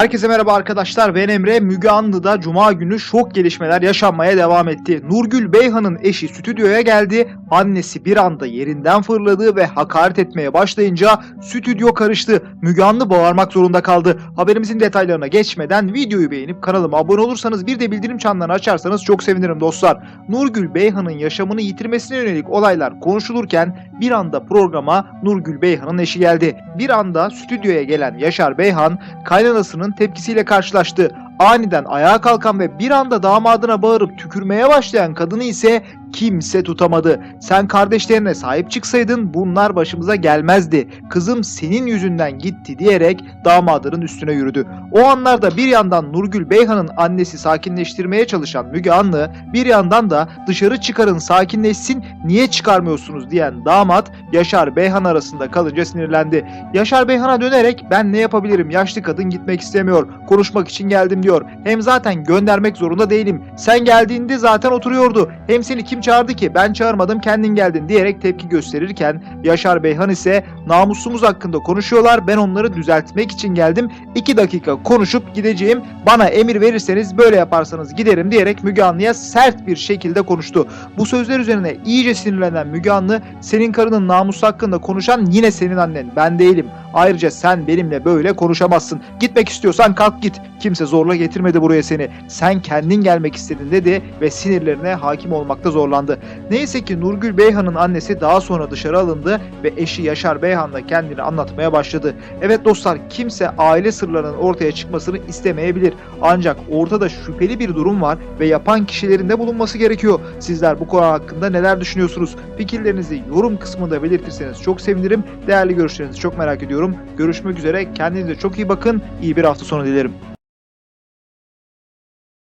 Herkese merhaba arkadaşlar. Ben Emre. Müge Anlı'da Cuma günü şok gelişmeler yaşanmaya devam etti. Nurgül Beyhan'ın eşi stüdyoya geldi. Annesi bir anda yerinden fırladı ve hakaret etmeye başlayınca stüdyo karıştı. Müge Anlı bağırmak zorunda kaldı. Haberimizin detaylarına geçmeden videoyu beğenip kanalıma abone olursanız bir de bildirim çanlarını açarsanız çok sevinirim dostlar. Nurgül Beyhan'ın yaşamını yitirmesine yönelik olaylar konuşulurken bir anda programa Nurgül Beyhan'ın eşi geldi. Bir anda stüdyoya gelen Yaşar Beyhan kaynanasının tepkisiyle karşılaştı. Aniden ayağa kalkan ve bir anda damadına bağırıp tükürmeye başlayan kadını ise kimse tutamadı. Sen kardeşlerine sahip çıksaydın bunlar başımıza gelmezdi. Kızım senin yüzünden gitti diyerek damadının üstüne yürüdü. O anlarda bir yandan Nurgül Beyhan'ın annesi sakinleştirmeye çalışan Müge Anlı bir yandan da dışarı çıkarın sakinleşsin niye çıkarmıyorsunuz diyen damat Yaşar Beyhan arasında kalınca sinirlendi. Yaşar Beyhan'a dönerek ben ne yapabilirim yaşlı kadın gitmek istemiyor konuşmak için geldim diyor. Hem zaten göndermek zorunda değilim. Sen geldiğinde zaten oturuyordu. Hem seni kim çağırdı ki ben çağırmadım kendin geldin diyerek tepki gösterirken Yaşar Beyhan ise namusumuz hakkında konuşuyorlar ben onları düzeltmek için geldim. 2 dakika konuşup gideceğim bana emir verirseniz böyle yaparsanız giderim diyerek Müge Anlı'ya sert bir şekilde konuştu. Bu sözler üzerine iyice sinirlenen Müge Anlı senin karının namusu hakkında konuşan yine senin annen ben değilim. Ayrıca sen benimle böyle konuşamazsın. Gitmek istiyorsan kalk git. Kimse zorla getirmedi buraya seni. Sen kendin gelmek istedin dedi ve sinirlerine hakim olmakta zorlandı. Neyse ki Nurgül Beyhan'ın annesi daha sonra dışarı alındı ve eşi Yaşar Beyhan da kendini anlatmaya başladı. Evet dostlar kimse aile sırlarının ortaya çıkmasını istemeyebilir. Ancak ortada şüpheli bir durum var ve yapan kişilerin de bulunması gerekiyor. Sizler bu konu hakkında neler düşünüyorsunuz? Fikirlerinizi yorum kısmında belirtirseniz çok sevinirim. Değerli görüşlerinizi çok merak ediyorum. Görüşmek üzere. Kendinize çok iyi bakın. İyi bir hafta sonu dilerim.